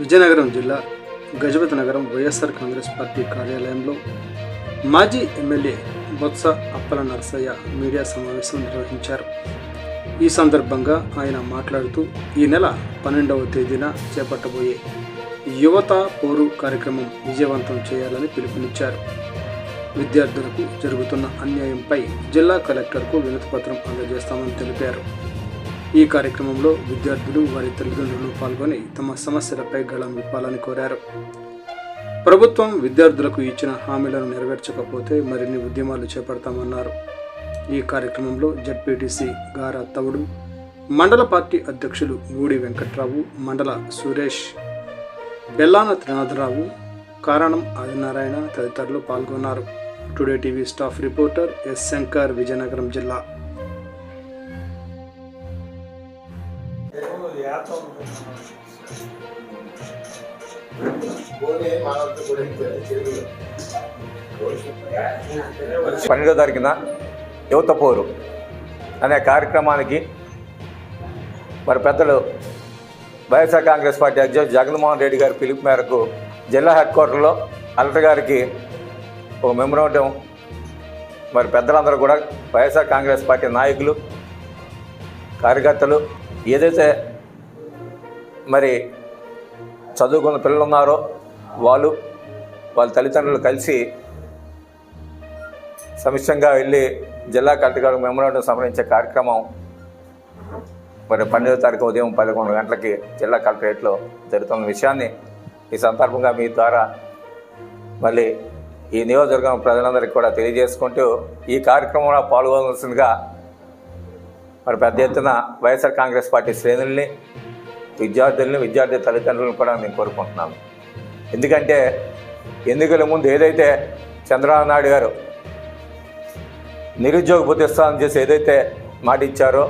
విజయనగరం జిల్లా గజపతి నగరం వైఎస్ఆర్ కాంగ్రెస్ పార్టీ కార్యాలయంలో మాజీ ఎమ్మెల్యే బొత్స అప్పల నరసయ్య మీడియా సమావేశం నిర్వహించారు. ఈ సందర్భంగా ఆయన మాట్లాడుతూ ఈ నెల పన్నెండవ తేదీన చేపట్టబోయే యువత పోరు కార్యక్రమం విజయవంతం చేయాలని పిలుపునిచ్చారు. విద్యార్థులకు జరుగుతున్న అన్యాయంపై జిల్లా కలెక్టర్కు వినతిపత్రం అందజేస్తామని తెలిపారు. ఈ కార్యక్రమంలో విద్యార్థులు వారి తల్లిదండ్రులు పాల్గొని తమ సమస్యలపై గళం విప్పాలని కోరారు. ప్రభుత్వం విద్యార్థులకు ఇచ్చిన హామీలను నెరవేర్చకపోతే మరిన్ని ఉద్యమాలు చేపడతామన్నారు. ఈ కార్యక్రమంలో జడ్పీటీసీ గారా తవుడు మండల పార్టీ అధ్యక్షులు గూడి వెంకట్రావు మండల సురేష్ బెల్లాన త్రినాథరావు కారణం ఆదినారాయణ తదితరులు పాల్గొన్నారు. Today TV staff reporter S Shankar Vizianagaram జిల్లా. పన్నెండో తారీఖున యువత పోరు అనే కార్యక్రమానికి మరి పెద్దలు వైఎస్ఆర్ కాంగ్రెస్ పార్టీ అధ్యక్షుడు జగన్మోహన్ రెడ్డి గారి పిలుపు మేరకు జిల్లా హెడ్ క్వార్టర్లో కలెక్టర్ గారికి ఒక మెమోరాండం మరి పెద్దలందరూ కూడా వైఎస్ఆర్ కాంగ్రెస్ పార్టీ నాయకులు కార్యకర్తలు ఏదైతే మరి చదువుకున్న పిల్లలు ఉన్నారో వాళ్ళు వాళ్ళ తల్లిదండ్రులు కలిసి సమిష్టంగా వెళ్ళి జిల్లా కలెక్టర్ గారు మెమోరాండం సమర్పించే కార్యక్రమం మరి పన్నెండో తారీఖు ఉదయం పదకొండు గంటలకి జిల్లా కలెక్టరేట్లో జరుగుతున్న విషయాన్ని ఈ సందర్భంగా మీ ద్వారా మళ్ళీ ఈ నియోజకవర్గం ప్రజలందరికీ కూడా తెలియజేసుకుంటూ ఈ కార్యక్రమంలో పాల్గొనవలసిందిగా మరి పెద్ద ఎత్తున వైఎస్ఆర్ కాంగ్రెస్ పార్టీ శ్రేణుల్ని విద్యార్థుల్ని విద్యార్థి తల్లిదండ్రులను కూడా నేను కోరుకుంటున్నాను. ఎందుకంటే ఎన్నికల ముందు ఏదైతే చంద్రబాబు నాయుడు గారు నిరుద్యోగ ప్రతిష్టానం చేసి ఏదైతే మాట ఇచ్చారో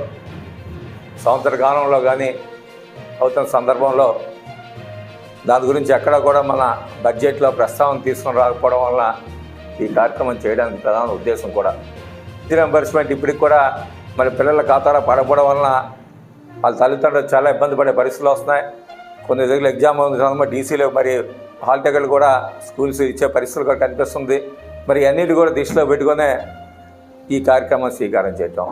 సంవత్సర కాలంలో కానీ అవుతున్న సందర్భంలో దాని గురించి ఎక్కడ కూడా మన బడ్జెట్లో ప్రస్తావన తీసుకొని రాకపోవడం వలన ఈ కార్యక్రమం చేయడానికి ప్రధాన ఉద్దేశం కూడా. ఫీజు ఇప్పటికి కూడా మరి పిల్లల ఖాతాలో పడకపోవడం వలన వాళ్ళ తల్లిదండ్రులు చాలా ఇబ్బంది పడే పరిస్థితులు వస్తున్నాయి. కొన్ని దగ్గర ఎగ్జామ్ ఉంది డీసీలో మరి హాల్ టికెట్లు కూడా స్కూల్స్ ఇచ్చే పరిస్థితులు కూడా కనిపిస్తుంది. మరి అన్నిటి కూడా దృష్టిలో పెట్టుకునే ఈ కార్యక్రమం స్వీకారం చేయటం.